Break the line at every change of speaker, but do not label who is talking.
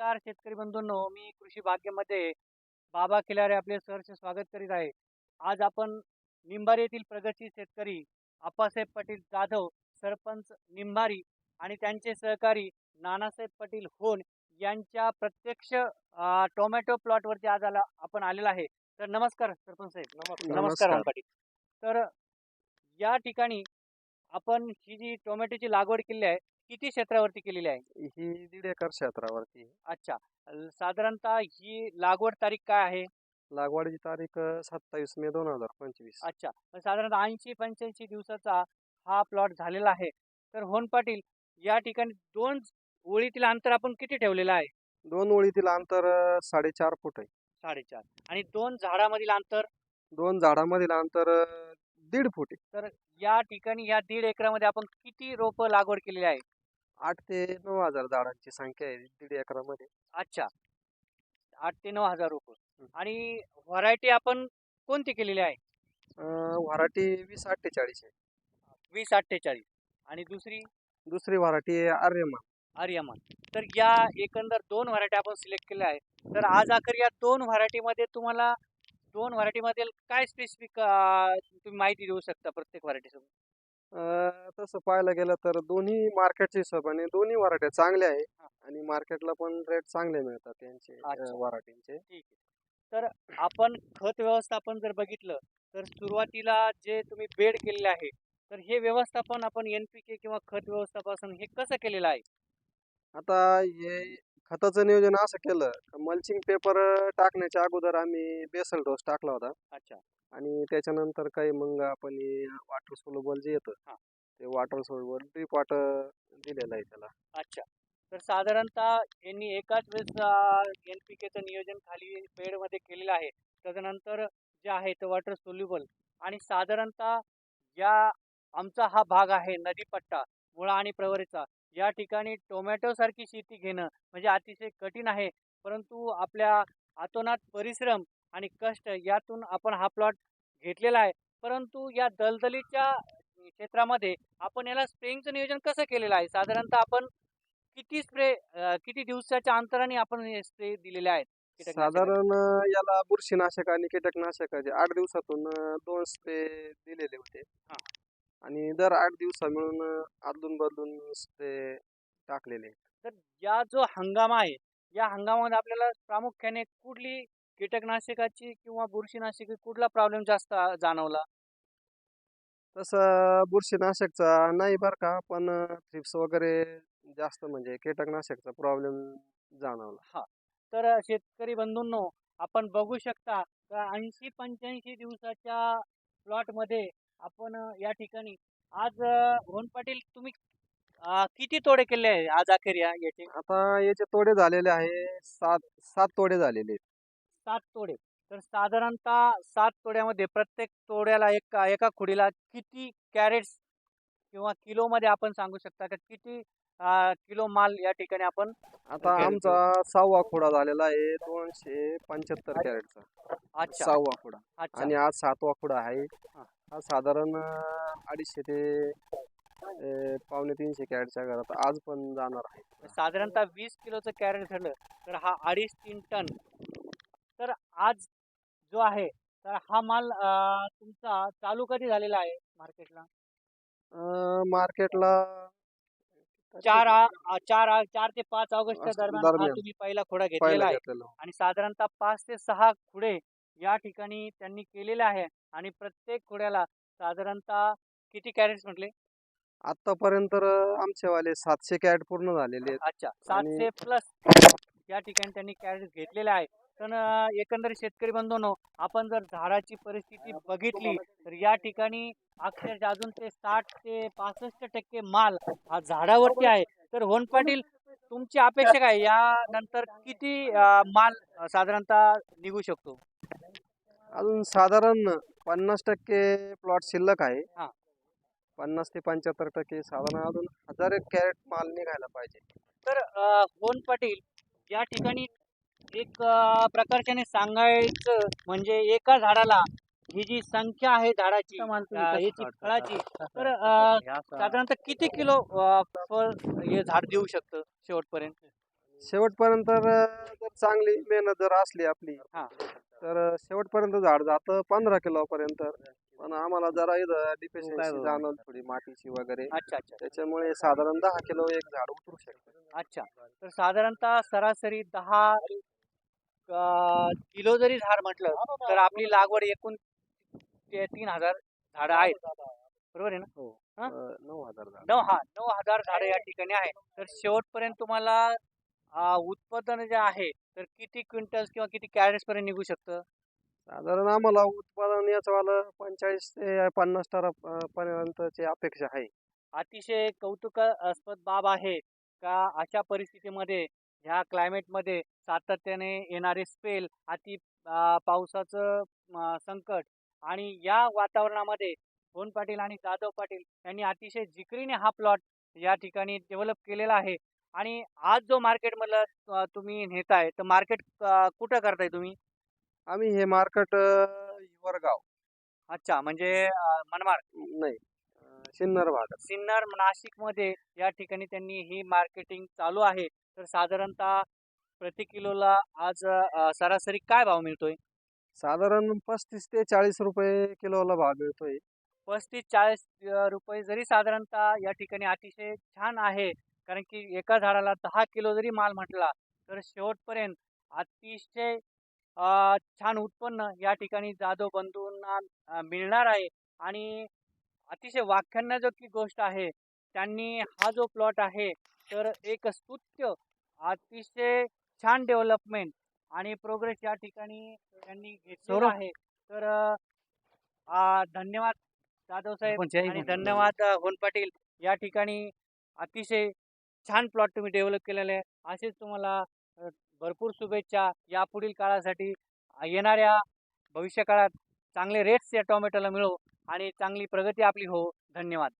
नमस्कार शेतकरी बंधूंनो मी कृषी भाग्यमध्ये बाबा खिलारे आपले सहर्ष स्वागत करीत आहे. आज आपण निंबारी येथील प्रगतशील शेतकरी आप्पासाहेब पाटील जाधव सरपंच निंबारी आणि त्यांचे सहकारी नानासाहेब पाटील होन यांच्या प्रत्यक्ष टोमॅटो प्लॉटवरती आज आला आपण आलेला आहे. तर नमस्कार सरपंच साहेब. नमस्कार. पाटील. तर या ठिकाणी आपण ही जी टोमॅटोची लागवड केली आहे किती क्षेत्रावरती केलेली आहे?
ही दीड एकर क्षेत्रावरती आहे.
अच्छा. साधारणतः ही लागवड तारीख काय आहे?
लागवडीची तारीख सत्तावीस मे दोन हजार पंचवीस.
अच्छा. मग साधारणतः ऐंशी पंच्याऐंशी दिवसाचा हा प्लॉट झालेला आहे. तर होन पाटील या ठिकाणी दोन ओळीतील अंतर आपण किती ठेवलेलं आहे?
दोन ओळीतील अंतर अं, साडेचार फूट आहे.
साडेचार. आणि दोन झाडामधील अंतर?
दोन झाडामधील अंतर अं, दीड फूट आहे.
तर या ठिकाणी या दीड एकरामध्ये आपण किती रोपं लागवड केलेली आहे?
आठ ते नऊ हजार झाडांची संख्या आहे दीड एकरामध्ये.
अच्छा. आठ ते नऊ हजार रोपं.
हं.
आणि व्हरायटी आपण कोणती केलेली आहे?
व्हरायटी वीस अठ्ठेचाळीस आहे.
वीस अठ्ठेचाळीस. आणि दुसरी?
दुसरी व्हरायटी आहे आर्यमान.
आर्यमान. तर या एकंदर दोन व्हरायटी आपण सिलेक्ट केल्या आहे तर आज अखेर या दोन व्हरायटीमध्ये तुम्हाला दोन व्हरायटीमध्ये काय स्पेसिफिक तुम्ही माहिती देऊ शकता प्रत्येक व्हरायटी सोबत
अं, तसं पाहायला गेलं तर दोन्ही मार्केटच्या हिशोबाने दोन्ही व्हरायट्या चांगल्या आहे. आणि मार्केटला पण रेट चांगले मिळतात त्यांचे
अच्छा.
व्हरायटींचे
ठीक आहे तर आपण खत व्यवस्थापन जर बघितलं तर सुरुवातीला जे तुम्ही बेड केलेले आहे तर हे व्यवस्थापन आपण एन पी के किंवा खत व्यवस्थापन हे कसं केलेलं आहे
आता हे खताचं नियोजन असं केलं मल्चिंग पेपर टाकण्याच्या अगोदर आम्ही बेसल डोस टाकला होता.
अच्छा.
आणि त्याच्यानंतर काही मग आपण वॉटर सोलुबल जे येतं
हा.
ते वॉटर सोलुबल ड्रीप वॉटर दिलेलं आहे त्याला.
अच्छा. तर साधारणतः यांनी एकाच वेळेस एन पी केचं नियोजन खाली बेडमध्ये केलेलं आहे. त्याच्यानंतर जे आहे ते वॉटर सोल्युबल आणि साधारणतः या आमचा हा भाग आहे नदीपट्टा मुळा आणि प्रवरेचा. या ठिकाणी टोमॅटो सारखी शेती घेणं म्हणजे अतिशय कठीण आहे परंतु आपल्या अतोनात परिश्रम आणि कष्ट यातून आपण हा प्लॉट घेतलेला आहे परंतु या दलदलीच्या क्षेत्रामध्ये आपण याला स्प्रेइंगचं नियोजन कसं केलेलं आहे साधारणतः आपण किती स्प्रे किती दिवसाच्या अंतराने आपण हे स्प्रे दिलेले आहेत?
साधारण याला बुरशीनाशक आणि कीटकनाशकाचे आठ दिवसातून दोन स्प्रे दिलेले होते
हा.
आणि दर आठ दिवसा मिळून अं, अदलून बदलून स्प्रे टाकलेले
तर या जो हंगाम आहे या हंगामामध्ये आपल्याला प्रामुख्याने कुठली कीटकनाशकाची किंवा बुरशीनाशकी कुठला प्रॉब्लेम जास्त आ- जाणवला?
तसं बुरशीनाशकचा नाही बरं का पण थ्रिप्स वगैरे जास्त म्हणजे कीटकनाशकचा प्रॉब्लेम जाणवला.
तर शेतकरी बंधूंनो आपण बघू शकता ऐंशी पंच्याऐंशी दिवसाच्या प्लॉटमध्ये आपण या ठिकाणी. आज होन पाटील तुम्ही किती तोडे केले आहे आज अखेर या याचे?
आता याचे तोडे झालेले आहे सात सात तोडे झालेले आहेत.
सात तोडे. तर साधारणतः सात तोड्यामध्ये प्रत्येक तोड्याला एक एका खुडीला किती कॅरेट्स किंवा किलोमध्ये आपण सांगू शकता का? किती अ, किलो माल या ठिकाणी आपण
आता. आमचा सहावा खोडा झालेला आहे दोनशे पंच्याहत्तर कॅरेटचा.
अच्छा.
सहावा खोडा.
अच्छा.
आणि आज सातवा खोडा आहे.
हा.
हा साधारण अं, अडीचशे ते अं, पावणे तीनशे कॅरेटच्या घरात आज पण जाणार आहे.
साधारणतः वीस किलोचं कॅरेट झालं तर हा अडीच तीन टन. तर आज जो आहे तर हा माल अ, तुमचा चालू कधी झालेला आहे मार्केटला?
मार्केटला
चार आ- चार आ- चार ते पाच ऑगस्टच्या दरम्यान हा
दरम्यान.
तुम्ही पहिला खोडा घेतलेला आहे.
घेतलेला
आणि साधारणतः पाच ते सहा खुडे या ठिकाणी त्यांनी केलेले आहे. आणि प्रत्येक खुड्याला साधारणतः किती कॅरेट्स म्हटले?
आतापर्यंत तर आमचेवाले सातशे कॅरेट पूर्ण झालेले आहेत.
अच्छा सातशे प्लस. या ठिकाणी त्यांनी कॅरेट घेतलेले आहे. पण अं, एकंदरीत शेतकरी बंधूंनो आपण जर झाडाची परिस्थिती बघितली तर या ठिकाणी अक्षरशः अजून ते साठ ते पासष्ट टक्के माल हा झाडावरती आहे. तर होन पाटील तुमची अपेक्षा काय? यानंतर किती माल साधारणतः निघू शकतो?
अजून साधारण पन्नास टक्के प्लॉट शिल्लक आहे.
हा.
पन्नास ते पंच्याहत्तर टक्के साधारण अजून हजार एक कॅरेट माल निघायला पाहिजे.
तर होन पाटील या ठिकाणी एक प्रकारच्याने सांगायचं म्हणजे एका झाडाला ही जी संख्या आहे झाडाची याची फळाची तर साधारणतः किती किलो फळ हे झाड देऊ शकतं शेवटपर्यंत?
शेवटपर्यंत जर जर चांगली मेहनत जर असली आपली
हा.
तर शेवटपर्यंत झाड जातं पंधरा किलो पर्यंत पण आम्हाला जरा इथं डिफिशियन्सी. जाणवली थोडी मातीची वगैरे.
अच्छा अच्छा.
त्याच्यामुळे साधारण दहा किलो एक झाड उतरू शकतं.
अच्छा. तर साधारणतः सरासरी दहा किलो जरी झाड म्हटलं तर आपली लागवड एकूण ते तीन हजार झाडं आहेत. बरोबर आहे ना? हा?
नऊ हजार
नऊ हा नऊ हजार झाडं या ठिकाणी आहे तर शेवटपर्यंत तुम्हाला उत्पादन जे आहे तर किती क्विंटल्स किंवा किती कॅरेट्स पर्यंत निघू शकतं?
साधारण आम्हाला उत्पादन याचं वालं पंचेचाळीस ते पन्नास टरा पर्यंतची अपेक्षा आहे.
अतिशय कौतुकास्पद बाब आहे. का अशा परिस्थितीमध्ये ह्या क्लायमेटमध्ये सातत्याने येणारे स्पेल अति पावसाचं संकट आणि या वातावरणामध्ये सोन पाटील आणि जाधव पाटील यांनी अतिशय जिकरीने हा प्लॉट या ठिकाणी डेव्हलप केलेला आहे. आणि आज जो मार्केटमधला तुम्ही नेताय तर मार्केट कुठं करताय तुम्ही?
आम्ही हे मार्केट वरगाव
अच्छा म्हणजे मनमाड.
नाही. सिन्नर भागात
सिन्नर नाशिकमध्ये या ठिकाणी त्यांनी ही मार्केटिंग चालू आहे. तर साधारणतः प्रति किलोला आज अ, सरासरी काय भाव मिळतोय?
साधारण पस्तीस ते चाळीस रुपये किलोला भाव मिळतोय.
पस्तीस चाळीस अ, रुपये जरी साधारणतः या ठिकाणी अतिशय छान आहे कारण की एका झाडाला दहा किलो जरी माल म्हटला तर शेवटपर्यंत अतिशय अ, छान उत्पन्न या ठिकाणी जाधव बंधूंना अ, मिळणार आहे. आणि अतिशय वाख्यान्याजोगी गोष्ट आहे त्यांनी हा जो प्लॉट आहे तर एक स्तुत्य अतिशय छान डेव्हलपमेंट आणि प्रोग्रेस या ठिकाणी त्यांनी घेतलेला. आहे तर आ, धन्यवाद जाधव साहेब आणि. धन्यवाद होन पाटील या ठिकाणी अतिशय छान प्लॉट तुम्ही डेव्हलप केलेले आहे असेच तुम्हाला भरपूर शुभेच्छा यापुढील काळासाठी येणाऱ्या भविष्य काळात चांगले रेट्स या टोमॅटोला मिळो आणि चांगली प्रगती आपली हो. धन्यवाद.